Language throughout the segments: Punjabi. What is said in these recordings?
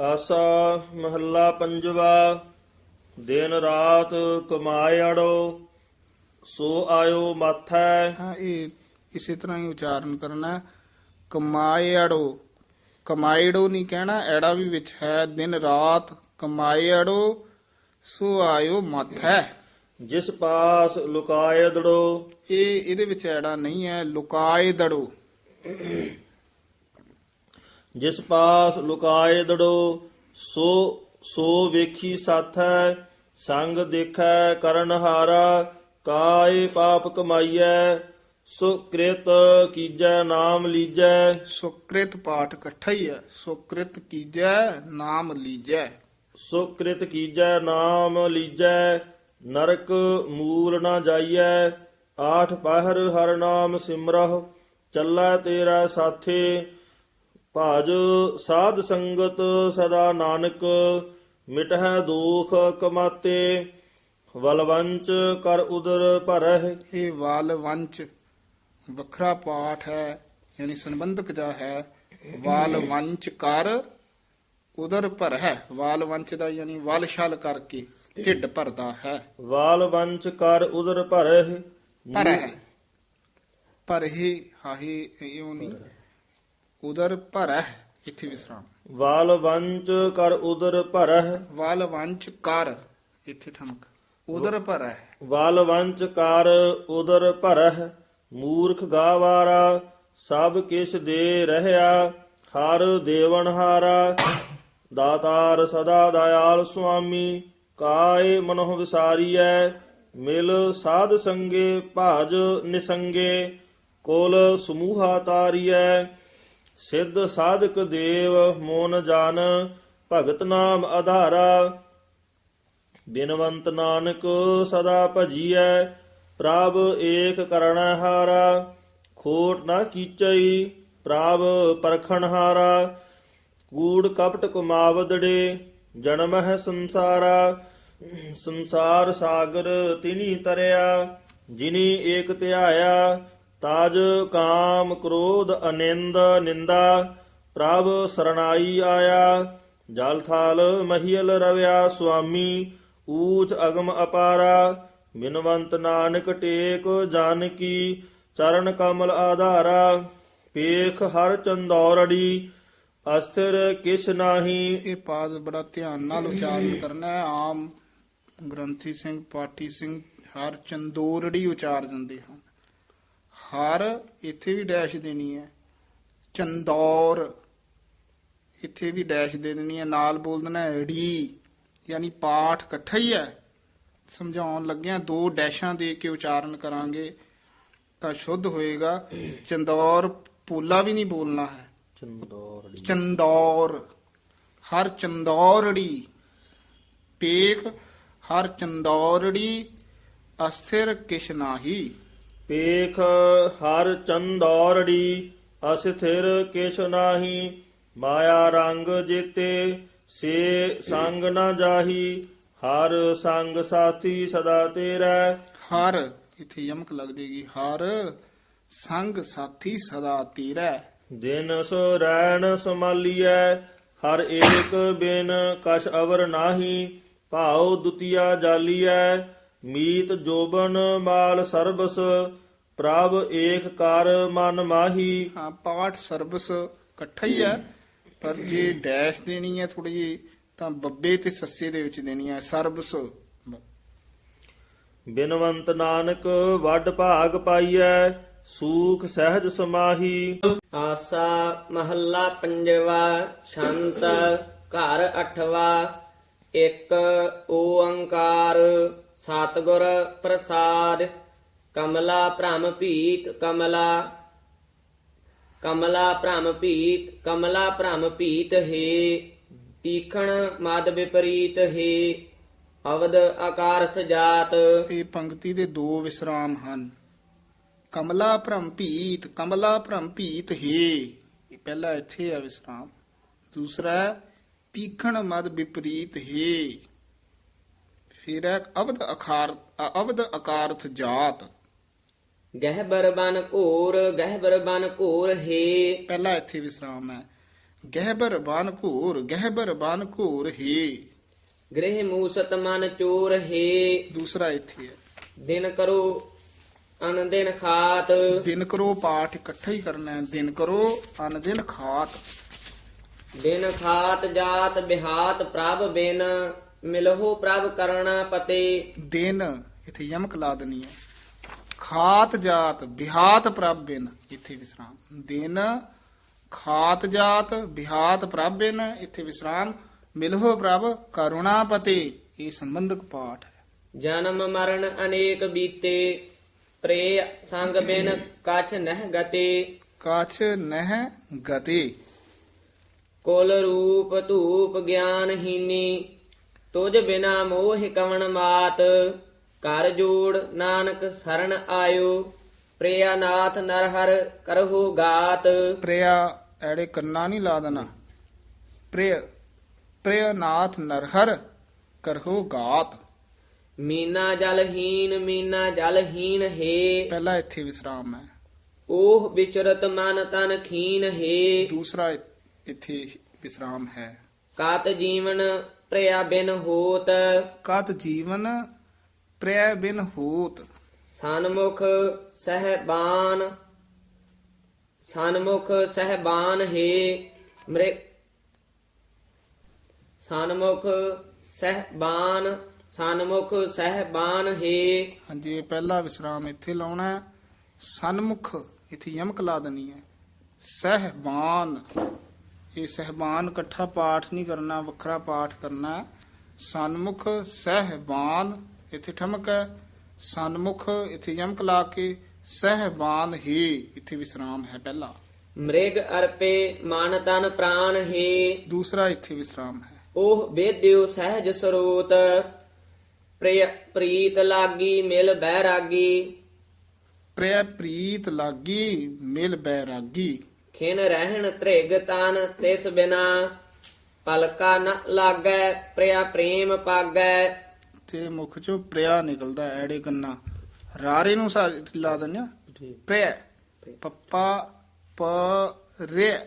ਆਸਾ ਮਹੱਲਾ ਪੰਜਵਾ ਦਿਨ ਰਾਤ ਕਮਾਇੜੋ ਸੋ ਆਇਓ ਮਾਥੈ। ਹਾਂ ਇਹ ਇਸੇ ਤਰ੍ਹਾਂ ਹੀ ਉਚਾਰਨ ਕਰਨਾ ਹੈ। ਕਮਾਏੜੋ ਕਮਾਏੜੋ ਨਹੀਂ ਕਹਿਣਾ ਐੜਾ ਵੀ ਵਿੱਚ ਹੈ। ਦਿਨ ਰਾਤ ਕਮਾਏੜੋ ਸੋ ਆਇਓ ਮੱਥੈ। ਜਿਸ ਪਾਸ ਲੁਕਾਏ ਦੜੋ। ਇਹ ਇਹਦੇ ਵਿੱਚ ਐੜਾ ਨਹੀਂ ਹੈ ਲੁਕਾਏ ਦੜੋ। ਜਿਸ ਪਾਸ ਲੁਕਾਏ ਦੜੋ ਸੋ ਸੋ ਵੇਖੀ ਸਾਥੈ ਸੰਗ ਦੇਖੈ ਕਰਨ ਹਾਰਾ ਕਾਏ ਪਾਪ ਕਮਾਈਐ ਸੁਕ੍ਰਿਤ ਕੀਜੈ ਨਾਮ ਲੀਜੈ। ਸੁਕ੍ਰਿਤ ਪਾਠ ਇਕੱਠਾ ਹੀ ਹੈ। ਸੁਕ੍ਰਿਤ ਕੀਜੈ ਨਾਮ ਲੀਜੈ। ਸੁਕ੍ਰਿਤ ਕੀਜੈ ਨਾਮ ਲੀਜੈ ਨਰਕ ਮੂਲ ਨਾ ਜਾਈਐ ਆਠ ਪਹਿਰ ਹਰ ਨਾਮ ਸਿਮਰਹੁ ਚੱਲੈ ਤੇਰਾ ਸਾਥੇ ਭਾਜ ਸਾਧ ਸੰਗਤ ਸਦਾ ਨਾਨਕ ਮਿਟਹਿ ਦੋਖ ਕਮਾਤੇ ਵਲਵੰਚ ਕਰ ਉਦਰ ਭਰਹਿ। ਇਹ ਵਾਲ ਵੰਚ ਵੱਖਰਾ ਪਾਠ ਹੈ ਯਾਨੀ ਸੰਬੰਧਕ ਜਾ ਹੈ ਵਾਲ ਵੰਚ ਕਰ ਉਦਰ ਭਰ ਹੈ ਦਾ ਯਾਨੀ ਵਲ ਛਲ ਕਰਕੇ ਢਿੱਡ ਭਰਦਾ ਹੈ। ਵਾਲਵੰਚ ਕਰ ਉਦਰ ਭਰਹਿ। ਪਰ ਹੈ ਪਰ ਹੀ ਹਾਹੀ ਇਉਂ ਨਹੀਂ। ਉਦਰ ਭਰ ਹੈ ਇੱਥੇ ਵਿਸਰਾਮ। ਵਾਲਵੰਚ ਕਰ ਉਦਰ ਭਰਹਿ। ਵਾਲ ਵੰਚ ਕਰ ਇੱਥੇ ਠਮਕ। ਉਦਰ ਭਰ ਹੈ ਵਲਵੰਚ ਕਰ ਉਦਰ ਭਰਹਿ ਮੂਰਖ ਗਾਵਾਰਾ ਸਭ ਕਿਛ ਦੇ ਰਹਿਆ ਹਰ ਦੇਵਨ ਹਾਰਾ। ਦਾਤਾਰ ਸਦਾ ਦਇਆਲ ਸੁਆਮੀ ਕਾਏ ਮਨਹੁ ਵਿਸਾਰੀਐ ਮਿਲ ਸਾਧ ਸੰਗੇ ਭਾਜ ਨਿਸੰਗੇ ਕੋਲ ਸਮੂਹਾ ਤਾਰੀਐ। ਸਿੱਧ ਸਾਧਕ ਦੇਵ ਮੋਨ ਜਨ, ਭਗਤ ਨਾਮ ਆਧਾਰਾ। ਬਿਨਵੰਤ ਨਾਨਕ ਸਦਾ ਭਜੀਐ, ਪ੍ਰਭ ਏਕ ਕਰਣਾ ਹਾਰਾ। ਖੋਟ ਨਾ ਕੀਚਈ, ਪ੍ਰਭ ਪਰਖਣ ਹਾਰਾ। ਕੂੜ ਕਪਟ ਕੁਮਾਵਦੜੇ, ਜਨਮ ਹੈ ਸੰਸਾਰਾ। ਸੰਸਾਰ ਸਾਗਰ ਤਿਨੀ ਤਰਿਆ, ਜਿਨੀ ਏਕ ਧਿਆਇਆ ਤਾਜ ਕਾਮ ਕ੍ਰੋਧ ਅਨਿੰਦ ਨਿੰਦਾ, ਪ੍ਰਭ ਸਰਣਾਈ ਆਇਆ। ਜਲ ਥਾਲ ਮਹੀਲ ਰਵਿਆ ਸੁਆਮੀ, ਊਚ ਅਗਮ ਅਪਾਰਾ। ਬਿਨਵੰਤ ਨਾਨਕ ਟੇਕ ਜਾਨਕੀ ਚਰਨ ਕਮਲ ਆਧਾਰਾ। ਪੇਖ ਹਰ ਚੰਦੌਰੜੀ ਅਸਥਿਰ ਕਿਛ ਨਾਹੀ। ਇਹ ਪਾਦ ਬੜਾ ਧਿਆਨ ਨਾਲ ਉਚਾਰਨ ਕਰਨਾ ਹੈ। ਆਮ ਗ੍ਰੰਥੀ ਸਿੰਘ, ਪਾਠੀ ਸਿੰਘ ਹਰ ਚੰਦੋਰੜੀ ਉਚਾਰ ਦਿੰਦੇ ਹਨ। ਹਰ ਇੱਥੇ ਵੀ ਡੈਸ਼ ਦੇਣੀ ਹੈ। ਚੰਦੌਰ ਇੱਥੇ ਵੀ ਡੈਸ਼ ਦੇ ਦੇਣੀ ਹੈ। ਨਾਲ ਬੋਲ ਦੇਣਾ ੜੀ ਯਾਨੀ ਪਾਠ ਇਕੱਠਾ ਹੀ ਹੈ। ਸਮਝਾਉਣ ਲੱਗਿਆ ਦੋ ਡੈਸ਼ਾਂ ਦੇ ਕੇ ਉਚਾਰਨ ਕਰਾਂਗੇ ਤਾਂ ਸ਼ੁੱਧ ਹੋਏਗਾ। ਚੰਦੌਰ ਪੋਲਾ ਵੀ ਨਹੀਂ ਬੋਲਣਾ ਹੈ। ਚੰਦੌਰੜੀ ਚੰਦੌਰ ਹਰ ਚੰਦੌਰੜੀ ਪੇਖ ਹਰ ਚੰਦੌਰੜੀ ਅਸਥਿਰ ਕਿਛ ਨਾਹੀ। ਪੇਖ ਹਰ ਚੰਦੌਰੜੀ ਅਸਥਿਰ ਕਿਛ ਨਾਹੀ ਮਾਇਆ ਰੰਗ ਜੀਤੇ ਸੇ ਸੰਗ ਨਾ ਜਾਹੀ ਹਰ ਸੰਗ ਸਾਥੀ ਸਦਾ ਤੇਰਾ। ਹਰ ਇੱਥੇ ਯਮਕ ਲੱਗ ਜੇਗੀ ਹਰ ਸੰਗ ਸਾਥੀ ਸਦਾ ਤੇਰਾ। ਦਿਨ ਸੋ ਰੈਣ ਸਮਾਲੀਐ ਹਰ ਏਕ ਬਿਨ ਕਛ ਅਵਰ ਨਾਹੀ ਭਾਉ ਦੁਤੀਆ ਜਾਲੀਐ ਮੀਤ ਜੋਬਨ ਮਾਲ ਸਰਬਸ ਪ੍ਰਭ ਏਕ ਕਰ ਮਨ ਮਾਹੀ। ਹਾਂ ਪਾਠ ਸਰਬਸ ਇਕੱਠਾ ਹੀ ਹੈ ਪਰ ਜੇ ਡੈਸ਼ ਦੇਣੀ ਹੈ ਥੋੜੀ ਜਿਹੀ ਤਾਂ ਬੱਬੇ ਤੇ ਸੱਸੇ ਦੇ ਵਿੱਚ ਦੇਣੀ ਹੈ ਸਰਬਸ। ਬਿਨਵੰਤ ਨਾਨਕ ਵੱਡ ਭਾਗ ਪਾਈਐ ਸੂਖ ਸਹਿਜ ਸਮਾਹੀ। ਆਸਾ ਮਹੱਲਾ ਪੰਜਵਾ ਸ਼ੰਤ ਘਰ ਅਠਵਾ ਇੱਕ ਓੰਕਾਰ। ਸਤਿਗੁਰ ਪ੍ਰਸਾਦ ਕਮਲਾ ਭ੍ਰਮ ਭੀਤ ਕਮਲਾ ਕਮਲਾ ਭ੍ਰਮ ਭੀਤ ਕਮਲਾ ਭ੍ਰਮ ਭੀਤ ਹੈ ਤੀਖਣ ਮਦ ਵਿਪਰੀਤ ਹੈ ਅਵਦ ਆਕਾਰਥ ਜਾਤ। ਇਹ ਪੰਕਤੀ ਦੇ ਦੋ ਵਿਸਰਾਮ ਹਨ। ਕਮਲਾ ਭ੍ਰਮ ਭੀਤ ਕਮਲਾ ਭ੍ਰਮ ਭੀਤ ਹੀ। ਇਹ ਪਹਿਲਾ ਇੱਥੇ ਆ ਵਿਸਰਾਮ। ਦੂਸਰਾ ਹੈ, ਤੀਖਣ ਮਦ ਵਿਪਰੀਤ ਹੀ। ਫਿਰ ਹੈ ਅਵਧ ਅਖਾਰ ਅਵਧ ਅਕਾਰਥ ਜਾਤ। ਗਹਿਬਰ ਬਨ ਘੋਰ ਗਹਿਬਰ ਬਨ ਘੋਰ ਹੈ। ਪਹਿਲਾ ਇੱਥੇ ਵਿਸਰਾਮ ਹੈ। ਗਹਿਬਰ ਬਨ ਘੂਰ ਗਹਿਬਰ ਬਨ ਘੂਰ ਹੀ। ਗ੍ਰਹਿ ਮੂਸਤ ਮਨ ਚੋਰ ਹੈ। ਦੂਸਰਾ ਇੱਥੇ ਹੈ। ਦਿਨ ਕਰੋ ਅਨ ਦਿਨ ਖਾਤ। ਦਿਨ ਕਰੋ ਪਾਠ ਇਕੱਠਾ ਹੀ ਕਰਨਾ ਹੈ। ਦਿਨ ਕਰੋ ਅਨ ਦਿਨ ਖਾਤ। ਦਿਨ ਖਾਤ ਜਾਤ ਬਿਹਾਤ ਪ੍ਰਭ ਬਿਨ। ਮਿਲਹੁ ਪ੍ਰਭ ਕਰਣਾ ਪਤੇ। ਦਿਨ ਇੱਥੇ ਯਮਕ ਲਾ ਦੇਣੀ ਹੈ। ਖਾਤ ਜਾਤ ਬਿਹਾਤ ਪ੍ਰਭ ਬਿਨ ਇੱਥੇ ਵਿਸਰਾਮ। ਦਿਨ ਖਾਤ ਜਾਤ ਬਿਹਾਤ ਪ੍ਰਭ ਬਿਨ ਇੱਥੇ ਵਿਸਰਾਮ। ਮਿਲਹੁ ਪ੍ਰਭ ਕਰੁਣਾਪਤੇ ਇਹ ਸੰਬੰਧਕ ਪਾਠ ਹੈ। ਜਨਮ ਮਰਨ ਅਨੇਕ ਬੀਤੇ ਪ੍ਰੇ ਸੰਗ ਬਿਨ ਕਛ ਨਹਿ ਗਤੇ। ਕਾਛ ਨਹਿ ਗਤੇ। ਕੁਲ ਰੂਪ ਧੂਪ ਗਿਆਨਹੀਨੀ ਤੁਝ ਬਿਨਾ ਮੋਹ ਕਵਣ ਮਾਤ ਕਰ ਜੋੜ ਨਾਨਕ ਸਰਣ ਆਇਓ। ਪ੍ਰਿਆ ਨਾਥ ਨਰਹਰ ਕਰਹੁ ਗਾਤ। ਪ੍ਰਿਆ ਐੜੇ ਕੰਨਾ ਨਹੀਂ ਲਾ ਦੇਣਾ। ਪ੍ਰਿਯ ਪ੍ਰਿਯ ਨਾਥ ਨਰਹਰ ਕਰਹੋ ਗਾਤ। ਮੀਨਾ ਜਲਹੀਨ ਮੀਨਾ ਜਲਹੀਨ ਹੈ। ਪਹਿਲਾ ਇੱਥੇ ਵਿਸਰਾਮ ਹੈ। ਓਹ ਵਿਚਰਤ ਮਨ ਤਨ ਖੀਨ ਹੈ। ਦੂਸਰਾ ਇੱਥੇ ਵਿਸਰਾਮ ਹੈ। ਕਾਤ ਜੀਵਨ ਪ੍ਰਿਆ ਬਿਨ ਹੋਤ। ਕਤ ਜੀਵਨ ਪ੍ਰਿਯ ਬਿਨ ਹੋਤ। ਸਨਮੁਖ ਸਹਿਬਾਨ। ਸਨਮੁਖ ਸਹਿਬਾਨ ਹੈ ਮ੍ਰਿ ਸਨਮੁਖ ਸਹਿਬਾਨ ਸਨਮੁਖ ਸਹਿਬਾਨ ਹੈ। ਹਾਂਜੀ ਇਹ ਪਹਿਲਾ ਵਿਸਰਾਮ ਇੱਥੇ ਲਾਉਣਾ ਹੈ। ਸਨਮੁਖ ਇੱਥੇ ਯਮਕ ਲਾ ਦੇਣੀ ਹੈ। ਸਹਿਬਾਨ। ਇਹ ਸਹਿਬਾਨ ਇਕੱਠਾ ਪਾਠ ਨਹੀਂ ਕਰਨਾ ਵੱਖਰਾ ਪਾਠ ਕਰਨਾ। ਸਨਮੁਖ ਸਹਿਬਾਨ ਇੱਥੇ ਠਮਕ ਹੈ। ਸਨਮੁਖ ਇੱਥੇ ਯਮਕ ਲਾ ਕੇ ਸਹਿਬਾਨ ਹੀ। ਇੱਥੇ ਵਿਸਰਾਮ ਹੈ ਪਹਿਲਾ। ਮ੍ਰਿਗ ਅਰਪੇ ਮਨ ਤਨ ਪ੍ਰਾਨ ਹੈ। ਦੂਸਰਾ ਇੱਥੇ ਵਿਸਰਾਮ ਹੈ। ਉਹ ਵੇਦਿਓ ਸਹਿਜ ਸਰੋਤ ਪ੍ਰਿਯ ਪ੍ਰੀਤ ਲਾਗੀ ਮਿਲ ਬੈਰਾਗੀ ਪ੍ਰਿਯ ਪ੍ਰੀਤ ਲਾਗੀ ਮਿਲ ਬੈਰਾਗੀ ਖਿਨ ਰਹਿਣ ਤ੍ਰਿਗ ਤਨ ਤਿਸ ਬਿਨਾ ਪਲਕਾ ਨ ਲਾਗੈ ਪ੍ਰਿਆ ਪ੍ਰੇਮ ਪਾਗੈ। ਤੇ ਮੁਖ ਚੋਂ ਪ੍ਰਿਆ ਨਿਕਲਦਾ ਐੜੇ ਕੰਨਾ। ਰਾਰੇ ਨੂੰ ਸਾ ਲਾ ਦਿੰਦੇ ਆ। ਪ੍ਰਿਆ ਪੱਪਾ ਪ ਰੇ।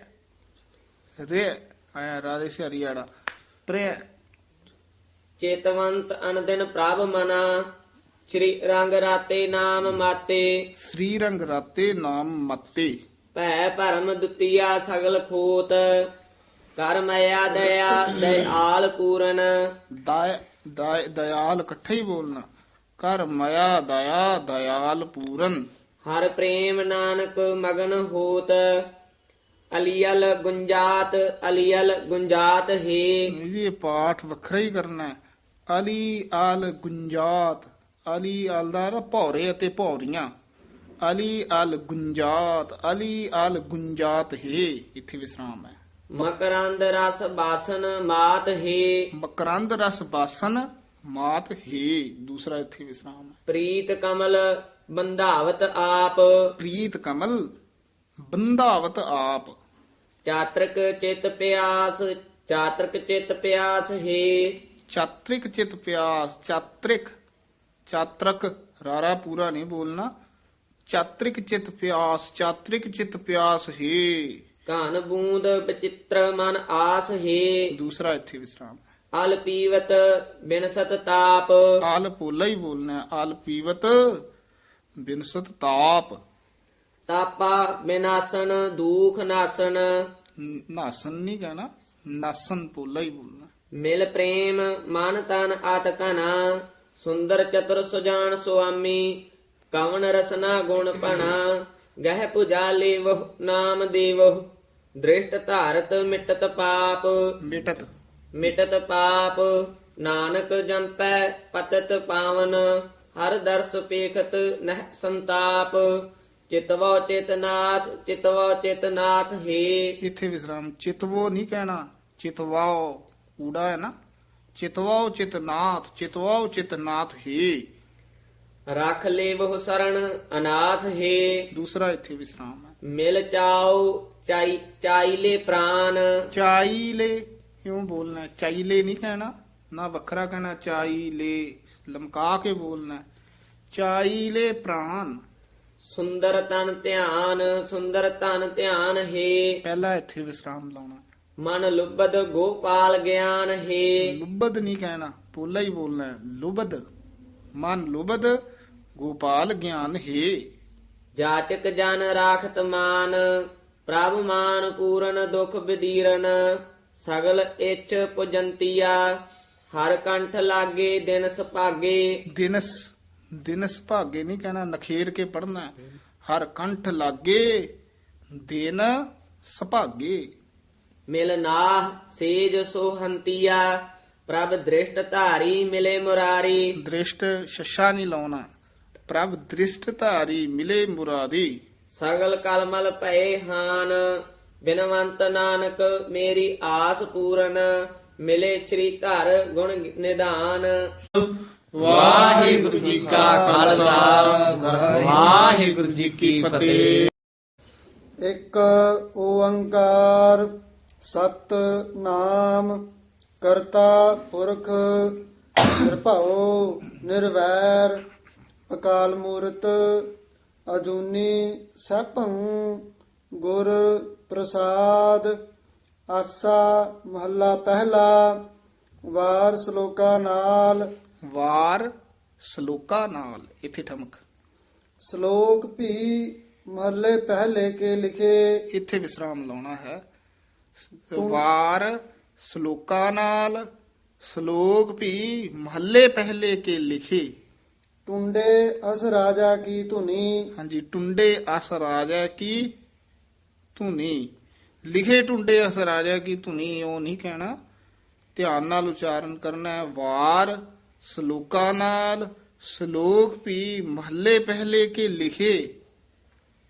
ਰੇ ਆਇਆ ਰਾਰੇ ਸੇ ਹਰੀਆੜਾ ਪ੍ਰਿਆ। ਚੇਤਵੰਤ ਅਨਦਿਨ ਪ੍ਰਭ ਮਨਾ ਸ੍ਰੀ ਰੰਗ ਰਾਤੇ ਨਾਮ ਮਾਤੇ। ਸ੍ਰੀ ਰੰਗ ਰਾਤੇ ਨਾਮ ਮੱਤੇ। ਭੈ ਭਰਮ ਦੁਤੀਆ ਸਗਲ ਖੋਤ ਕਰ ਮਇਆ ਦਇਆ ਦਇਆਲ ਪੂਰਨ। ਦਇ ਦਇ- ਦਇਆਲ ਇਕੱਠੇ ਹੀ ਬੋਲਣਾ। ਕਰ ਮਇਆ ਦਇਆ ਦਇਆਲ ਪੂਰਨ। ਹਰ ਪ੍ਰੇਮ ਨਾਨਕ ਮਗਨ ਹੋਤ ਅਲੀਅਲ ਗੁੰਜਾਤ ਅਲੀਅਲ ਗੁੰਜਾਤ ਹੈ। ਜੀ ਇਹ ਪਾਠ ਵੱਖਰਾ ਹੀ ਕਰਨਾ ਹੈ। ਅਲੀ ਆਲ ਗੁੰਜਾਤ। ਅਲੀ ਆਲ ਦਾ ਭੌਰੇ ਅਤੇ ਭੌਰੀਆਂ। ਅਲੀ ਆਲ ਗੁੰਜਾਤ ਅਲੀ ਆਲ ਗੁੰਜਾਤ ਹੈ ਇੱਥੇ ਵਿਸਰਾਮ ਹੈ। ਮਕਰੰਦ ਰਸ ਬਾਸਨ ਮਾਤ ਹੈ। ਮਕਰੰਦ ਰਸ ਬਾਸਨ ਮਾਤ ਹੈ ਦੂਸਰਾ ਇੱਥੇ ਵਿਸਰਾਮ ਹੈ। ਪ੍ਰੀਤ ਕਮਲ ਬੰਧਾਵਤ ਆਪ। ਪ੍ਰੀਤ ਕਮਲ ਬੰਧਾਵਤ ਆਪ। ਚਾਤ੍ਰਿਕ ਚਿਤ ਪਿਆਸ ਚਾਤ੍ਰਿਕ ਚਿਤ ਪਿਆਸ ਹੈ। ਚਾਤ੍ਰਿਕ ਚਿਤ ਪਿਆਸ ਚਾਤ੍ਰਿਕ ਚਾਤ੍ਰਕ ਰਾਰਾ ਪੂਰਾ ਨਹੀਂ ਬੋਲਣਾ। ਚਾਤ੍ਰਿਕ ਚਿਤ ਪਿਆਸ ਚਾਤ੍ਰਿਕ ਚਿਤ ਪਿਆਸ ਹੈ। ਘਨ ਬੂੰਦ ਬਚਿੱਤਰ ਮਨ ਆਸ ਹੈ। ਦੂਸਰਾ ਇੱਥੇ ਵਿਸਰਾਮ। ਅਲ ਪੀਵਤ ਬਿਨਸਤ ਤਾਪ। ਆਲ ਪੋਲਾ ਹੀ ਬੋਲਣਾ। ਆਲ ਪੀਵਤ ਬਿਨਸਤ ਤਾਪ। ਤਾਪਾ ਬਿਨਾਸਨ ਦੂਖ ਨਾਸਨ। ਨ- ਨਾਸਨ ਨਹੀਂ ਕਹਿਣਾ ਨਾਸਨ ਪੋਲਾ ਹੀ ਬੋਲਣਾ ਮਿਲ ਪ੍ਰੇਮ ਮਨ ਤਨ ਆਤ ਕਨਾ ਸੁੰਦਰ ਚਤੁਰ ਸੁਜਾਨ ਸੁਆਮੀ। ਕਵਨ ਰਸਨਾ ਗੁਣ ਭਣਾ ਗਹਿ ਪੁਜਾ ਲੇਵਹੁ ਨਾਮ ਦੇਵਹੁ। ਦ੍ਰਿਸ਼ਟ ਧਾਰਤ ਮਿਟਤ ਪਾਪ। ਮਿਟਤ। ਮਿਟਤ ਪਾਪ ਨਾਨਕ ਜੰਪੈ ਪਤਤ ਪਾਵਨ। ਹਰ ਦਰਸ ਪੇਖਤ ਨਹਿ ਸੰਤਾਪ। ਚਿਤਵੋ ਚਿਤਨਾਥ ਚਿਤਵੋ ਚਿਤਨਾਥ ਹੈ। ਇੱਥੇ ਵਿਸਰਾਮ। ਚਿਤਵੋ ਨਹੀਂ ਕਹਿਣਾ ਚਿਤਵਾਓ। ਊੜਾ ਹੈ ਨਾ? ਚਿਤਵਾਓ ਚਿਤਨਾਥ ਚਿਤਵਾਓ ਚਿਤਨਾਥ ਹੀ। ਰਖ ਲੇਵਹੁ ਸਰਣ ਅਨਾਥ ਹੈ। ਦੂਸਰਾ ਇੱਥੇ ਵਿਸਰਾਮ ਹੈ। ਮਿਲ ਚਾਉ ਚਾਈ ਚਾਈਲੇ ਪ੍ਰਾਨ। ਚਾਈਲੇ ਕਿਉਂ ਬੋਲਣਾ ਹੈ? ਚਾਈਲੇ ਨਹੀਂ ਕਹਿਣਾ ਨਾ ਵੱਖਰਾ ਕਹਿਣਾ ਚਾਈਲੇ ਲਮਕਾ ਕੇ ਬੋਲਣਾ ਹੈ। ਚਾਈਲੇ ਪ੍ਰਾਨ। ਸੁੰਦਰ ਤਨ ਧਿਆਨ ਸੁੰਦਰ ਤਨ ਧਿਆਨ ਹੈ। ਪਹਿਲਾ ਇੱਥੇ ਵਿਸਰਾਮ ਲਾਉਣਾ ਮਨ ਲੁਬਦ ਗੋਪਾਲ ਗਿਆਨ ਹੈ। ਲੁਬਦ ਨਹੀਂ ਕਹਿਣਾ ਪੋਲਾ ਹੀ ਬੋਲਣਾ ਹੈ। ਲੁਬਦ। ਮਨ ਲੁਬਦ ਗੋਪਾਲ ਗਿਆਨ ਹੈ। ਜਾਚਕ ਜਨ ਰਾਖਤ ਮਾਨ ਪ੍ਰਭ ਮਾਨ ਪੂਰਨ ਦੁਖ ਬਿਦੀਰਨ ਸਗਲ ਇੱਛ ਪੁਜੰਤੀਆ ਹਰ ਕੰਠ ਲਾਗੇ ਦਿਨ ਸੁਭਾਗੇ ਦਿਨਸ ਦਿਨਸ ਭਾਗੇ ਨਹੀਂ ਕਹਿਣਾ ਨਖੇਰ ਕੇ ਪੜਨਾ ਹਰ ਕੰਠ ਲਾਗੇ ਦਿਨ ਸੁਭਾਗੇ। ਮਿਲ ਨਾਹ ਸੇਜ ਸੋਹੰਤੀਆ ਪ੍ਰਭ ਦ੍ਰਿਸ਼ਟ ਧਾਰੀ ਮਿਲੇ ਮੁਰਾਰੀ। ਦ੍ਰਿਸ਼ਟ ਸ਼ਸ਼ਾ ਨਹੀਂ ਲਾਉਣਾ। ਪ੍ਰਭ ਦ੍ਰਿਸ਼ਟ ਧਾਰੀ ਮਿਲੇ ਮੁਰਾਦੀ ਸਗਲ ਕਲਮਲ ਭਏ ਹਾਨ ਬਿਨਵੰਤ ਨਾਨਕ ਮੇਰੀ ਆਸ ਪੂਰਨ ਮਿਲੇ ਸ੍ਰੀ ਧਰ ਗੁਣ ਨਿਧਾਨ। ਵਾਹਿਗੁਰੂ ਜੀ ਕਾ ਖਾਲਸਾ ਵਾਹਿਗੁਰੂ ਜੀ ਕੀ ਫਤਿਹ। ਇੱਕ ਓੰਕਾਰ ਸਤ ਨਾਮ ਕਰਤਾ ਪੁਰਖ ਨਿਰਭਉ ਨਿਰਵੈਰ ਅਕਾਲ ਮੂਰਤ ਅਜੂਨੀ ਸੈਭੰ ਗੁਰ ਪ੍ਰਸਾਦ ਆਸਾ ਮਹੱਲਾ ਪਹਿਲਾ ਵਾਰ ਸ਼ਲੋਕਾ ਨਾਲ। ਵਾਰ ਸ਼ਲੋਕਾ ਨਾਲ ਇੱਥੇ ਠਮਕ। ਸ਼ਲੋਕ ਵੀ ਮਹੱਲੇ ਪਹਿਲੇ ਕੇ ਲਿਖੇ। ਇੱਥੇ ਵਿਸਰਾਮ ਲਾਉਣਾ ਹੈ। ਵਾਰ ਸ਼ਲੋਕਾ ਨਾਲ ਸ਼ਲੋਕ ਵੀ ਮਹੱਲੇ ਪਹਿਲੇ ਕੇ ਲਿਖੇ। ਟੁੰਡੇ ਅਸ ਰਾਜਾ ਕੀ ਧੁਨੀ? ਹਾਂਜੀ ਟੁੰਡੇ ਅਸ ਰਾਜਾ ਕੀ ਧੁਨੀ? ਲਿਖੇ ਟੁੰਡੇ ਅਸ ਰਾਜਾ ਕੀ ਧੁਨੀ ਉਹ ਨਹੀਂ ਕਹਿਣਾ। ਧਿਆਨ ਨਾਲ ਉਚਾਰਨ ਕਰਨਾ ਹੈ। ਵਾਰ ਸ਼ਲੋਕਾਂ ਨਾਲ ਸ਼ਲੋਕ ਵੀ ਮਹੱਲੇ ਪਹਿਲੇ ਕੇ ਲਿਖੇ।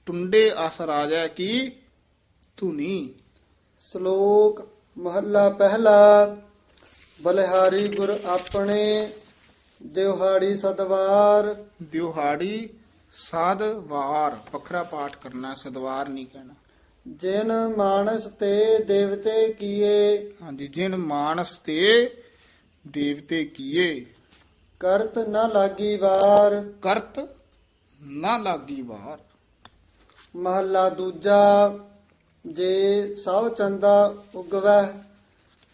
ਟੁੰਡੇ ਅਸ ਰਾਜਾ ਕੀ ਧੁਨੀ? ਸ਼ਲੋਕ ਮਹੱਲਾ ਪਹਿਲਾ ਬਲਿਹਾਰੀ ਗੁਰ ਆਪਣੇ ਦਿਵਹਾੜੀ ਸਦਵਾਰ। ਦਿਹਾੜੀ ਸਾਧ ਵਾਰ ਵੱਖਰਾ ਪਾਠ ਕਰਨਾ ਸਦਵਾਰ ਨਹੀਂ ਕਹਿਣਾ। ਜਿਨ ਮਾਨਸ ਤੇ ਦੇਵਤੇ ਕੀਏ ਹਾਂਜੀ ਜਿਨ ਮਾਨਸ ਤੇ ਦੇਵਤੇ ਕੀਏ। ਕਰਤ ਨ ਲਾਗੀ ਵਾਰ। ਕਰਤ ਨਾ ਲਾਗੀ ਵਾਰ। ਮਹੱਲਾ ਦੂਜਾ ਜੇ ਸਭ ਚੰਦਾ ਉਗਵੈ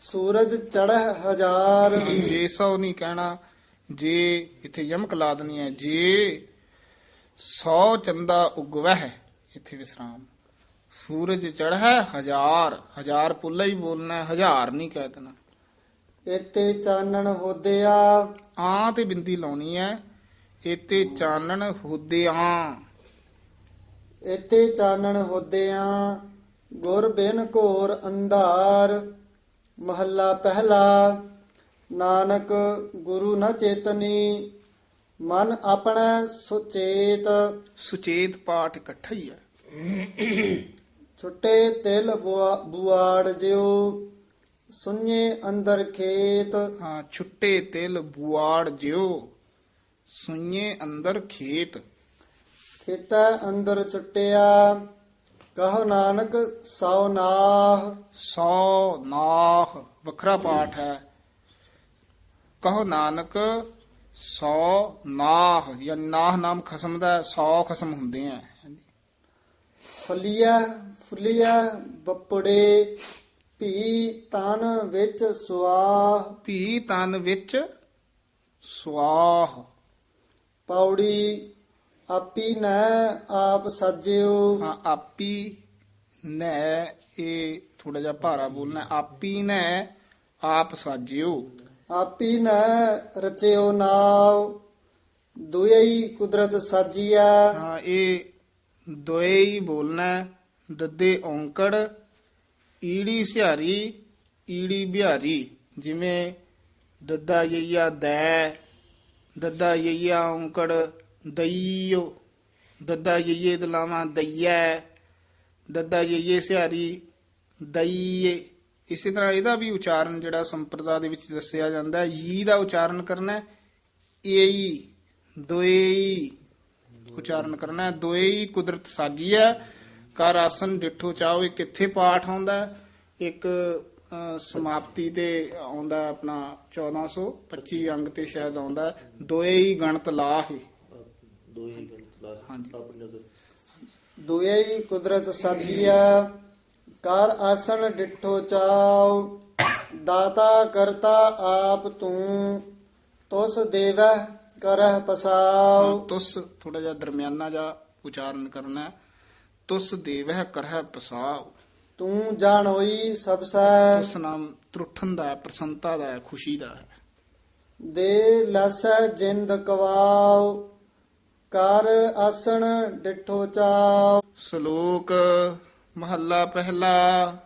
ਸੂਰਜ ਚੜ੍ਹ ਹਜ਼ਾਰ। ਜੇ ਸੌ ਨਹੀਂ ਕਹਿਣਾ ਜੇ ਇੱਥੇ ਯਮਕ ਲਾ ਦੇਣੀ ਹੈ ਜੇ ਸੌ ਚੰਦਾ ਉਗਵਹਿ ਇੱਥੇ ਵਿਸਰਾਮ। ਸੂਰਜ ਚੜ੍ਹੈ ਹਜ਼ਾਰ ਹਜ਼ਾਰ ਪੁੱਲਾ ਹੀ ਬੋਲਣਾ ਹੈ, ਹਜ਼ਾਰ ਨਹੀਂ ਕਹਿ ਦੇਣਾ। ਇਤੇ ਚਾਨਣ ਹੋਦਿਆ। ਆਂ ਤੇ ਬਿੰਦੀ ਲਾਉਣੀ ਹੈ ਇਤੇ ਚਾਨਣ ਹੁਦਿਆਂ। ਇਤੇ ਚਾਨਣ ਹੋਦਿਆਂ ਗੁਰ ਬਿਨ ਘੋਰ ਅੰਧਾਰ ਮਹੱਲਾ ਪਹਿਲਾ। ਨਾਨਕ ਗੁਰੂ ਨ ਚੇਤਨੀ ਮਨ ਆਪਣਾ ਸੁਚੇਤ। ਸੁਚੇਤ ਪਾਠ ਇਕੱਠਾ ਹੀ ਹੈ। ਛੁੱਟੇ ਤਿਲ ਬੁਆ- ਬੁਆੜ ਜਿਉ ਸੁnye ਅੰਦਰ ਖੇਤ। ਹਾਂ ਛੁੱਟੇ ਤਿਲ ਬੁਆੜ ਜਿਉ ਸੁਈਏ ਅੰਦਰ ਖੇਤ। ਖੇਤਾ ਅੰਦਰ ਛੁੱਟਿਆ ਕਹੋ ਨਾਨਕ ਸੌ ਨਾਹ। ਸੌ ਨਾਹ ਵੱਖਰਾ ਪਾਠ ਹੈ। ਕਹੋ ਨਾਨਕ ਸੌ ਨਾਹ ਜਾਂ ਨਾਹ ਨਾਮ ਖਸਮ ਦਾ ਸੌ ਖਸਮ ਹੁੰਦੇ ਆ। ਫਲੀਆ ਫੁਲੀਆ ਬੱਪੜੇ ਭੀ ਤਨ ਵਿੱਚ ਸੁਆਹ। ਭੀ ਤਨ ਵਿੱਚ ਸਵਾਹ ਪੌੜੀ ਆਪੀ ਨੈ ਆਪ ਸਾਜਿਓ। ਹਾਂ ਆਪੀ ਨੈ ਇਹ ਥੋੜਾ ਜਿਹਾ ਭਾਰਾ ਬੋਲਣਾ। ਆਪੀ ਨੈ ਆਪ ਸਾਜਿਓ। ਆਪੀ ਨੈ ਰਚਿਓ ਨਾਉ ਦੁਇਈ ਕੁਦਰਤ ਸਾਜੀਆ ਹਾਂ, ਇਹ ਦੋਏ ਬੋਲਣਾ, ਦੱਦੇ ਔਂਕੜ, ਈੜੀ ਸਿਹਾਰੀ, ਈੜੀ ਬਿਹਾਰੀ, ਜਿਵੇਂ ਦੱਦਾ ਯਈਆ ਦੈ, ਦੱਦਾ ਯਈਆ ਔਂਕੜ, ਦਈਓ, ਦੱਦਾ ਯਈਏ ਦਲਾਵਾਂ ਦਈਐ, ਦੱਦਾ ਯਈਏ ਸਿਹਾਰੀ, ਦਈਏ। ਇਸੇ ਤਰ੍ਹਾਂ ਇਹਦਾ ਵੀ ਉਚਾਰਨ ਜਿਹੜਾ ਸੰਪਰਦਾ ਦੇ ਵਿੱਚ ਦੱਸਿਆ ਜਾਂਦਾ ਹੈ। ਯੀ ਦਾ ਉਚਾਰਨ ਕਰਨਾ ਹੈ ਏਈ ਦੋਈ ਉਚਾਰਨ ਕਰਨਾ ਹੈ। ਦੋਈ ਕੁਦਰਤ ਸਾਜੀ ਹੈ ਕਰ ਆਸਨ ਡਿਠੋ ਚਾਹੋ ਇਹ ਕਿੱਥੇ ਪਾਠ ਆਉਂਦਾ ਹੈ? ਇੱਕ ਸਮਾਪਤੀ ਤੇ ਆਉਂਦਾ ਹੈ ਆਪਣਾ 1425 ਅੰਗ ਤੇ ਸ਼ਾਇਦ ਆਉਂਦਾ ਹੈ, ਦੋਈ ਗਣਤ ਲਾਹੇ। ਦੋ ਹੀ ਗਲਤ ਲਾ ਹਾਂਜੀ। ਆਪਣੀ ਨਜ਼ਰ। ਦੁਇਈ ਕੁਦਰਤ ਸਾਜੀਆ ਕਰ ਆਸਣ ਡਿਠੋ ਚਾਉ ਦਾਤਾ ਕਰਤਾ ਆਪ ਤੂੰ ਤੁਸ ਦੇਵੈ ਕਰਹਿ ਪਸਾਉ। ਤੁਸ ਥੋੜਾ ਜਿਹਾ ਦਰਮਿਆਨਾ ਜਿਹਾ ਉਚਾਰਨ ਕਰਨਾ। ਤੁਸ ਦੇਵਹਿ ਕਰਹਿ ਪਸਾਉ। ਤੂੰ ਜਾਣ ਹੋਈ ਸਭ ਸੈ ਉਸ ਨਾਮ ਤਰੁੱਠਣ ਦਾ ਹੈ ਪ੍ਰਸੰਤਾ ਦਾ ਹੈ ਖੁਸ਼ੀ ਦਾ ਹੈ। ਦੇ ਲਸੈ ਜਿੰਦ ਕਵਾਉ ਕਰ ਆਸਣ ਡਿਠੋ ਚਾਉ। ਸ਼ਲੋਕ ਮਹੱਲਾ ਪਹਿਲਾ,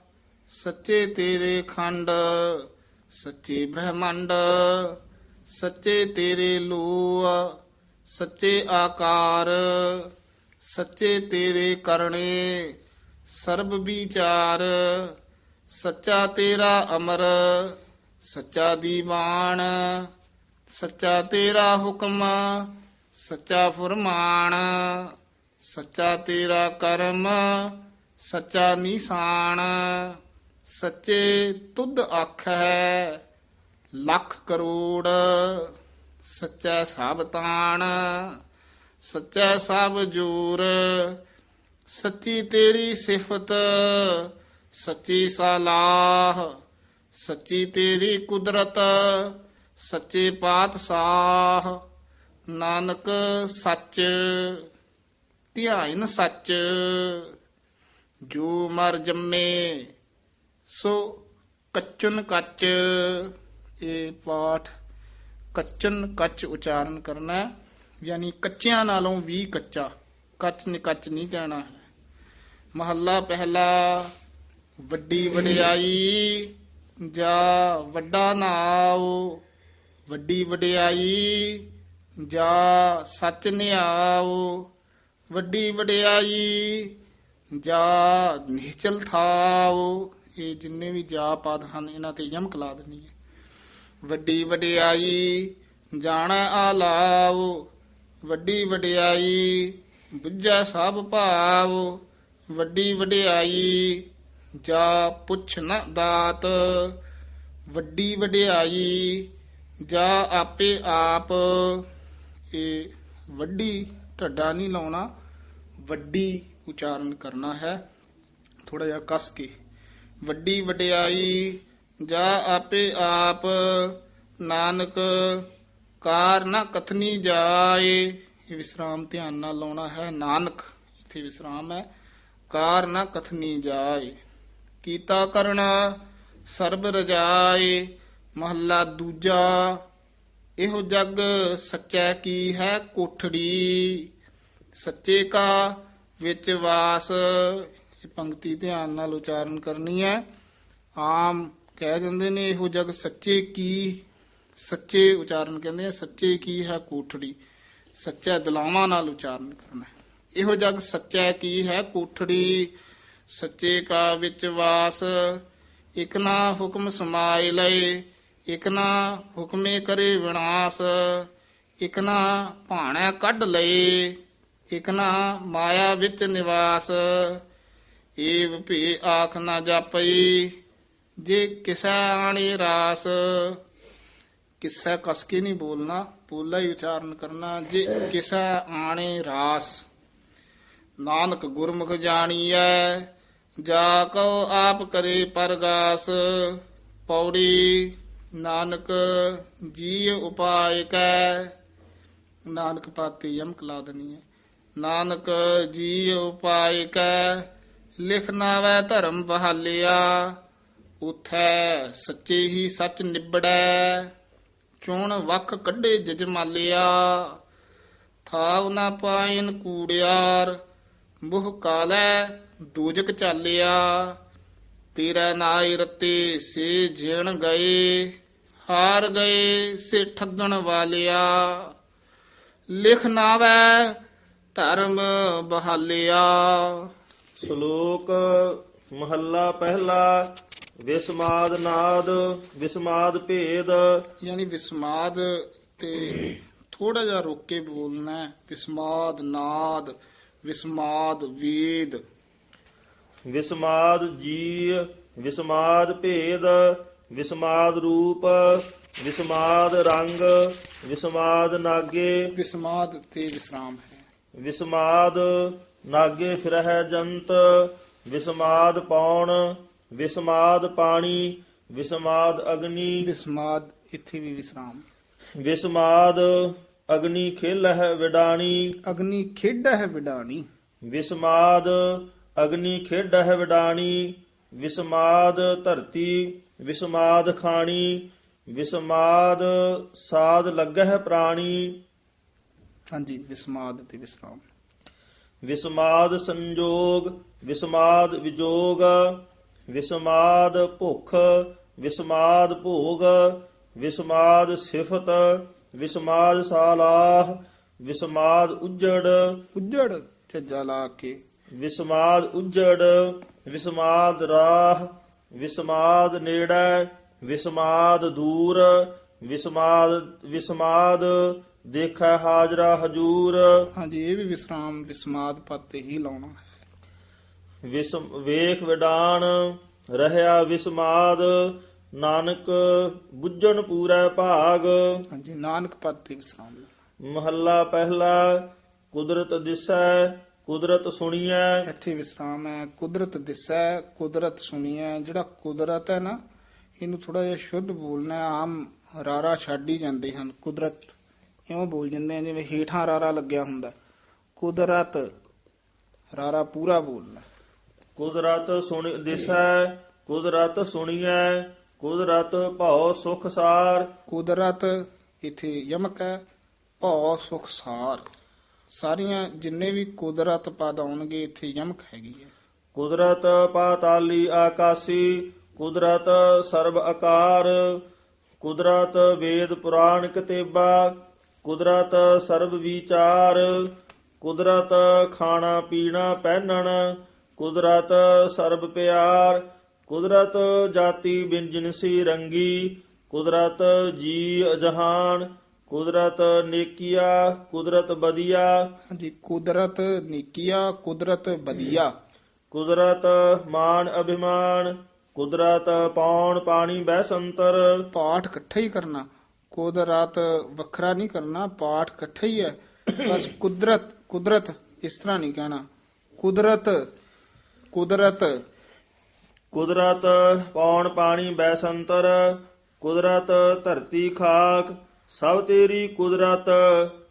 ਸੱਚੇ ਤੇਰੇ ਖੰਡ, ਸੱਚੇ ਬ੍ਰਹਮੰਡ, ਸੱਚੇ ਤੇਰੇ ਲੋ ਸੱਚੇ ਆਕਾਰ, ਸੱਚੇ ਤੇਰੇ ਕਰਨੇ ਸਰਬ ਵਿਚਾਰ, ਸੱਚਾ ਤੇਰਾ ਅਮਰ, ਸੱਚਾ ਦੀਵਾਨ, ਸੱਚਾ ਤੇਰਾ ਹੁਕਮ, ਸੱਚਾ ਫਰਮਾਨ, ਸੱਚਾ ਤੇਰਾ ਕਰਮ ਸੱਚਾ ਨਿਸ਼ਾਨ, ਸੱਚੇ ਤੁਧ ਅੱਖ ਹੈ ਲੱਖ ਕਰੋੜ, ਸੱਚਾ ਸਭ ਤਾਣ ਸੱਚਾ ਸਭ ਜੂਰ, ਸੱਚੀ ਤੇਰੀ ਸਿਫਤ, ਸੱਚੀ ਸਲਾਹ, ਸੱਚੀ ਤੇਰੀ ਕੁਦਰਤ, ਸੱਚੇ ਪਾਤਸ਼ਾਹ, ਨਾਨਕ ਸੱਚ, ਧਿਆਇਨ ਸੱਚ। ਜੋ ਮਰ ਜੰਮੇ, ਸੋ ਕੱਚਨ ਕੱਚ। ਇਹ ਪਾਠ ਕੱਚਨ ਕੱਚ ਉਚਾਰਨ ਕਰਨਾ ਯਾਨੀ ਕੱਚਿਆਂ ਨਾਲੋਂ ਵੀ ਕੱਚਾ, ਕੱਚ ਨੇ ਕੱਚ ਨਹੀਂ ਕਹਿਣਾ ਹੈ। ਮਹੱਲਾ ਪਹਿਲਾ, ਵੱਡੀ ਵਡਿਆਈ ਜਾਂ ਵੱਡਾ ਨਾਉ। ਵੱਡੀ ਵਡਿਆਈ ਜਾਂ ਸੱਚ ਨਿਆਉ ਵੱਡੀ ਵਡਿਆਈ ਜਾ ਨਿਹਚਲ ਥਾਉ। ਇਹ ਜਿੰਨੇ ਵੀ ਜਾ ਪਦ ਹਨ, ਇਹਨਾਂ ਤੇ ਯਮਕ ਲਾ ਦੇਣੀ ਹੈ। ਵੱਡੀ ਵਡਿਆਈ ਜਾਣ ਆਲਾਉ। ਵੱਡੀ ਵਡਿਆਈ ਬੁੱਝਾ ਸਭ ਭਾਵ ਵੱਡੀ ਵਡਿਆਈ ਜਾ ਪੁੱਛ ਨ ਦਾਤ। ਵੱਡੀ ਵਡਿਆਈ ਜਾ ਆਪੇ ਆਪ। ਇਹ ਵੱਡੀ ਢੱਡਾ ਨਹੀਂ ਲਾਉਣਾ, ਵੱਡੀ ਉਚਾਰਨ ਕਰਨਾ ਹੈ। ਥੋੜਾ ਜਿਹਾ ਕੱਸ ਕੇ। ਵੱਡੀ ਵਡਿਆਈ, ਜਾ ਆਪੇ ਆਪ, ਨਾਨਕ, ਕਾਰ ਨਾ ਕਥਨੀ ਜਾਏ। ਇਹ ਵਿਸਰਾਮ ਧਿਆਨ ਨਾਲ ਲਾਉਣਾ ਹੈ। ਨਾਨਕ, ਇੱਥੇ ਵਿਸਰਾਮ ਹੈ। ਕਾਰ ਨਾ ਕਥਨੀ ਜਾਏ। ਕੀਤਾ ਕਰਣਾ ਸਰਬ ਰਜਾਏ। ਮਹੱਲਾ ਦੂਜਾ, ਇਹੋ ਜਗ ਸੱਚੈ ਕੀ ਹੈ ਕੋਠੜੀ। ਸੱਚੇ ਕਾ ਵਿੱਚ ਵਾਸ, ਇਹ ਪੰਕਤੀ ਧਿਆਨ ਨਾਲ ਉਚਾਰਨ ਕਰਨੀ ਹੈ। ਆਮ ਕਹਿ ਜਾਂਦੇ ਨੇ ਇਹੋ ਜਗ ਸੱਚੇ ਕੀ, ਸੱਚੇ ਉਚਾਰਨ ਕਹਿੰਦੇ ਆ, ਸੱਚੇ ਕੀ ਹੈ ਕੋਠੜੀ। ਸੱਚਾ ਦਲਾਵਾਂ ਨਾਲ ਉਚਾਰਨ ਕਰਨਾ ਇਹੋ ਜਗ ਸੱਚਾ ਕੀ ਹੈ ਕੋਠੜੀ? ਸੱਚੇ ਕਾ ਵਿੱਚ ਵਾਸ, ਇਕ ਨਾ ਹੁਕਮ ਸਮਾਇ ਲਏ, ਇਕ ਨਾ ਹੁਕਮੇ ਕਰੇ ਵਿਨਾਸ਼, ਇਕ ਨਾ ਭਾਣਾ ਕੱਢ ਲਏ। ਇਕ ਨਾ ਮਾਇਆ ਵਿੱਚ ਨਿਵਾਸ ਏਵ ਭੀ ਆਖ ਨਾ ਜਾਪਈ, ਜੇ ਕਿਸਾ ਆਣੀ ਰਾਸ। ਕਿਸਾ ਕਸ ਕੇ ਨਹੀਂ ਬੋਲਣਾ ਪੂਲਾ ਹੀ ਉਚਾਰਨ ਕਰਨਾ, ਜੇ ਕਿਸਾ ਆਣੇ ਰਾਸ। ਨਾਨਕ ਗੁਰਮੁਖ ਜਾਣੀਐ, ਜਾ ਕਉ ਆਪ ਕਰੇ ਪਰਗਾਸ। ਪੌੜੀ ਨਾਨਕ ਜੀ ਉਪਾਇ ਕੈ। ਨਾਨਕ ਪਾਤੀ ਯਮਕ ਲਾ ਦਨੀ ਹੈ। ਨਾਨਕ ਜੀ ਉਪਾਇ ਕੈ, ਲਿਖ ਨਾਵੈ ਧਰਮ ਬਹਾਲਿਆ। ਉਥੈ ਸੱਚੇ ਹੀ ਸੱਚ ਨਿਬੜੈ, ਚੋਣ ਵਖ ਕੱਢੇ ਜਜਮਾਲਿਆ। ਥਾਵ ਨਾ ਪਾਇਨ ਕੂੜਿਆਰ, ਮੁਹ ਕਾਲੈ ਦੂਜਕ ਚਾਲਿਆ। ਤੇਰਾ ਨਾਈ ਰਤੇ ਸੇ ਜਿਣ ਗਏ, ਹਾਰ ਗਏ ਸੇ ਠੱਗਣ ਵਾਲਿਆ। ਲਿਖ ਨਾਵੈ ਧਰਮ ਬਹਾਲਿਆ। ਸ਼ਲੋਕ ਮਹੱਲਾ ਪਹਿਲਾ ਵਿਸਮਾਦ ਨਾਦ ਵਿਸਮਾਦ ਭੇਦ। ਯਾਨੀ ਵਿਸਮਾਦ ਤੇ ਥੋੜਾ ਜਿਹਾ ਰੋਕ ਕੇ ਬੋਲਣਾ ਹੈ। ਵਿਸਮਾਦ ਨਾਦ ਵਿਸਮਾਦ ਵੇਦ। ਵਿਸਮਾਦ ਜੀ ਵਿਸਮਾਦ ਭੇਦ ਵਿਸਮਾਦ ਰੂਪ ਵਿਸਮਾਦ ਰੰਗ ਵਿਸਮਾਦ ਨਾਗੇ। ਵਿਸਮਾਦ ਤੇ ਵਿਸਰਾਮ ਹੈ। ਵਿਸਮਾਦ ਨਾਗੇ ਫਿਰਹਿ ਜੰਤ ਵਿਸਮਾਦ ਪੌਣ ਵਿਸਮਾਦ ਪਾਣੀ ਵਿਸਮਾਦ ਅਗਨੀ। ਵਿਸਮਾਦ ਇੱਥੇ ਵੀ ਵਿਸਰਾਮ। ਵਿਸਮਾਦ ਅਗਨੀ ਖੇਲਹਿ ਵਿਡਾਣੀ। ਅਗਨੀ ਖੇਡਾ ਹੈ ਵਿਡਾਣੀ। ਵਿਸਮਾਦ ਅਗਨੀ ਖੇਡਹਿ ਵਿਡਾਣੀ। ਵਿਸਮਾਦ ਧਰਤੀ ਵਿਸਮਾਦ ਖਾਣੀ। ਵਿਸਮਾਦ ਸਾਧ ਲੱਗਹਿ ਪ੍ਰਾਣੀ। ਹਾਂਜੀ ਵਿਸਮਾਦ ਤੇ ਵਿਸਰਾਮ। ਵਿਸਮਾਦ ਸੰਜੋਗ ਵਿਸਮਾਦ ਵਿਜੋਗ ਵਿਸਮਾਦ ਭੁਖ ਵਿਸਮਾਦ ਭੋਗ ਵਿਸਮਾਦ ਸਿਫਤ ਵਿਸਮਾਦ ਸਾਲਾਹ ਵਿਸਮਾਦ ਉਜੜ ਉੱਜੜ ਝੱਜਾ ਲਾ ਕੇ। ਵਿਸਮਾਦ ਉਜੜ ਵਿਸਮਾਦ ਰਾਹ ਵਿਸਮਾਦ ਨੇੜੇ ਵਿਸਮਾਦ ਦੂਰ ਵਿਸਮਾਦ ਵਿਸਮਾਦ ਦੇਖੈ ਹਾਜ਼ਰਾ ਹਜੂਰ। ਹਾਂਜੀ ਇਹ ਵੀ ਵਿਸਰਾਮ ਵਿਸਮਾਦ ਪਦ ਤੇ ਹੀ ਲਾਉਣਾ ਹੈ। ਵਿਸਮ ਵੇਖ ਵਿਡਾਨ ਰਹਿਆ ਵਿਸਮਾਦ ਨਾਨਕ ਬੁੱਝਣ ਪੂਰੈ ਭਾਗ। ਹਾਂਜੀ ਨਾਨਕ ਪਦ ਤੇ ਵਿਸਰਾਮ। ਮਹੱਲਾ ਪਹਿਲਾ ਕੁਦਰਤ ਦਿਸੈ ਕੁਦਰਤ ਸੁਣੀਐ। ਇੱਥੇ ਵਿਸਰਾਮ ਹੈ ਕੁਦਰਤ ਦਿਸੈ ਕੁਦਰਤ ਸੁਣੀਐ। ਜਿਹੜਾ ਕੁਦਰਤ ਹੈ ਨਾ ਇਹਨੂੰ ਥੋੜਾ ਜਿਹਾ ਸ਼ੁੱਧ ਬੋਲਣਾ ਹੈ। ਆਮ ਰਾਰਾ ਛੱਡ ਹੀ ਜਾਂਦੇ ਹਨ ਕੁਦਰਤ। ਇਉਂ ਬੋਲ ਜਾਂਦੇ ਆ? ਜਿਵੇਂ ਹੀਠਾਂ ਰਾਰਾ ਲੱਗਿਆ ਹੁੰਦਾ। ਕੁਦਰਤ ਰਾਰਾ ਪੂਰਾ ਬੋਲਣਾ। ਕੁਦਰਤ ਸੁਣ ਦਿਸੈ ਕੁਦਰਤ ਸੁਣੀਐ ਕੁਦਰਤ ਭਉ ਸੁਖ ਸਾਰ। ਕੁਦਰਤ ਇਥੇ ਯਮਕ ਹੈ ਭਉ ਸੁਖ ਸਾਰ। ਸਾਰੀਆਂ ਜਿੰਨੇ ਵੀ ਕੁਦਰਤ ਪਦ ਆਉਣਗੇ ਇੱਥੇ ਯਮਕ ਹੈਗੀ ਹੈ। ਕੁਦਰਤ ਪਾਤਾਲੀ ਆਕਾਸੀ ਕੁਦਰਤ ਸਰਬ ਆਕਾਰ। ਕੁਦਰਤ ਵੇਦ ਪੁਰਾਣ ਕਤੇਬਾ ਕੁਦਰਤ ਸਰਬ ਵਿਚਾਰ ਕੁਦਰਤ ਖਾਣਾ ਪੀਣਾ ਪਹਿਨਣ ਕੁਦਰਤ ਸਰਬ ਪਿਆਰ ਕੁਦਰਤ ਜਾਤੀ ਬਿੰਜਨਸੀ ਰੰਗੀ ਕੁਦਰਤ ਜੀ ਜਹਾਨ ਕੁਦਰਤ ਨੇਕੀਆ ਕੁਦਰਤ ਬਦੀਆ। ਹਾਂਜੀ ਕੁਦਰਤ ਨੀਕੀਆ ਕੁਦਰਤ ਬਦੀਆ। ਕੁਦਰਤ ਮਾਨ ਅਭਿਮਾਨ ਕੁਦਰਤ ਪੌਣ ਪਾਣੀ ਬੈਸੰਤਰ। ਪਾਠ ਇਕੱਠਾ ਹੀ ਕਰਨਾ। ਕੁਦਰਤ ਵੱਖਰਾ ਨਹੀਂ ਕਰਨਾ ਪਾਠ ਇਕੱਠਾ ਹੀ ਹੈ। ਬਸ ਕੁਦਰਤ ਕੁਦਰਤ ਇਸ ਤਰ੍ਹਾਂ ਨਹੀਂ ਕਹਿਣਾ। ਕੁਦਰਤ ਕੁਦਰਤ। ਕੁਦਰਤ ਪੌਣ ਪਾਣੀ ਬੈਸੰਤਰ। ਕੁਦਰਤ ਧਰਤੀ ਖਾਕ। ਸਭ ਤੇਰੀ ਕੁਦਰਤ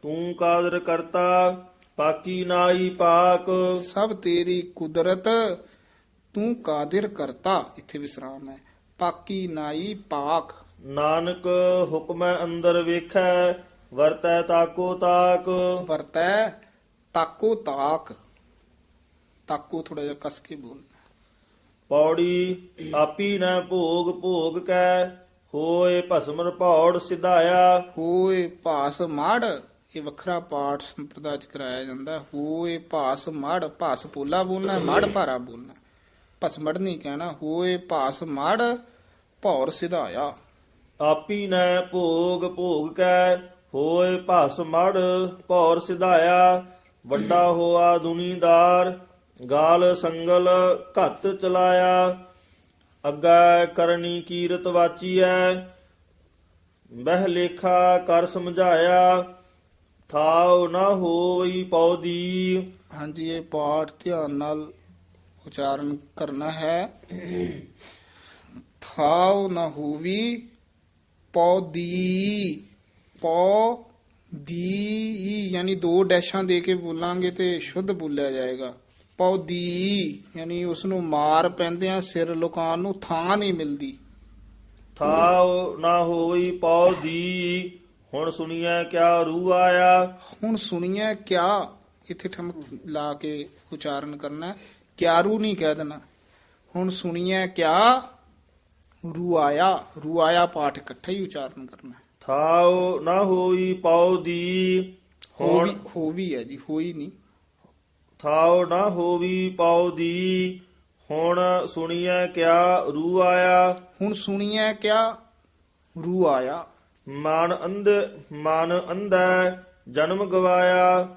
ਤੂੰ ਕਾਦਰ ਕਰਤਾ। ਪਾਕੀ ਨਾਈ ਪਾਕ। ਸਭ ਤੇਰੀ ਕੁਦਰਤ ਤੂੰ ਕਾਦਰ ਕਰਤਾ। ਇੱਥੇ ਵਿਸਰਾਮ ਹੈ। ਪਾਕੀ ਨਾਈ ਪਾਕ। ਨਾਨਕ ਹੁਕਮੈ ਅੰਦਰ ਵੇਖੈ ਵਰਤੈ ਤਾਕੋ ਤਾਕ। ਵਰਤੈ ਤਾਕੋ ਤਾਕ। ਤਾਕੋ ਥੋੜਾ ਜਿਹਾ ਕਸ ਕੇ ਬੋਲ। ਪੌੜੀ ਆਪੀ ਨਾ ਭੋਗ ਭੋਗ ਕੈ ਹੋਏ ਭਸਮਰ ਭੌੜ ਸਿਧਾਇਆ। ਹੋਏ ਭਾਸ ਮੜ ਇਹ ਵੱਖਰਾ ਪਾਠ ਸੰਪਰਦਾ ਚ ਕਰਾਇਆ ਜਾਂਦਾ। ਹੋਏ ਭਾਸ ਮੜ ਭਾਸ ਪੋਲਾ ਬੋਲਣਾ ਮੜ ਭਾਰਾ ਬੋਲਣਾ। ਭਸਮੜ ਨਹੀਂ ਕਹਿਣਾ ਹੋਏ ਭਾਸ ਮੜ ਭੌਰ ਸਿਧਾਇਆ। ਆਪੀ ਨੈ ਭੋਗ ਭੋਗ ਕੈ, ਹੋਏ ਭਸ ਮੜ ਭੌਰ ਸਿਧਾਇਆ। ਵੱਡਾ ਹੋਆ ਦੁਨੀਦਾਰ, ਗਾਲ ਸੰਗਲ ਘਤ ਚਲਾਇਆ। ਅੱਗਾ ਕਰਨੀ ਕੀਰਤ ਵਾਚੀਐ, ਬਹਿ ਲੇਖਾ ਕਰ ਸਮਝਾਇਆ। ਥਾਉ ਨਾ ਹੋਈ ਪੌਦੀ। ਹਾਂਜੀ, ਇਹ ਪਾਠ ਧਿਆਨ ਨਾਲ ਉਚਾਰਨ ਕਰਨਾ ਹੈ। ਥਾਉ ਨਾ ਹੋਵੀ ਪੌਦੀ ਪੌ ਦੀ ਯਾਨੀ ਦੋ ਡੈਸ਼ਾਂ ਦੇ ਕੇ ਬੋਲਾਂਗੇ ਤੇ ਸ਼ੁੱਧ ਬੋਲਿਆ ਜਾਏਗਾ। ਪੌਦੀ ਯਾਨੀ ਉਸ ਨੂੰ ਮਾਰ ਪੈਂਦਿਆਂ ਸਿਰ ਲੁਕਾਉਣ ਨੂੰ ਥਾਂ ਨਹੀਂ ਮਿਲਦੀ। ਥਾਉ ਨਾ ਹੋਈ ਪੌਦੀ ਹੁਣ ਸੁਣੀਐ ਕਿਆ ਰੂ ਆਇਆ? ਹੁਣ ਸੁਣੀਏ ਕਿਆ ਇੱਥੇ ਠਮਕ ਲਾ ਕੇ ਉਚਾਰਨ ਕਰਨਾ ਹੈ। ਕਿਆਰੂ ਨਹੀਂ ਕਹਿ ਦੇਣਾ। ਹੁਣ ਸੁਣੀਏ ਕਿਆ ਰੂ ਆਇਆ ਰੂ ਆਇਆ ਪਾਠ ਇਕੱਠਾ ਹੀ ਉਚਾਰਨ ਕਰਨਾ। ਥਾਉ ਨਾ ਹੋਈ ਪੌਦੀ ਹੁਣ ਹੋਵੀ ਹੋਵੀ ਹੈ ਜੀ ਹੋਈ ਨਹੀਂ। ਥਾਉ ਨਾ ਹੋਵੀ ਪੌਦੀ ਹੁਣ ਸੁਣੀਐ ਕਿਆ ਰੂ ਆਇਆ ਹੁਣ ਸੁਣੀਏ ਕਿਆ ਰੂ ਆਇਆ ਮਨ ਅੰਧ ਮਨ ਅੰਧੈ ਜਨਮ ਗਵਾਇਆ।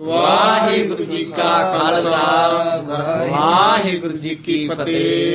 ਵਾਹਿਗੁਰੂ ਜੀ ਕਾ ਖਾਲਸਾ ਵਾਹਿਗੁਰੂ ਜੀ ਕੀ ਫਤਿਹ।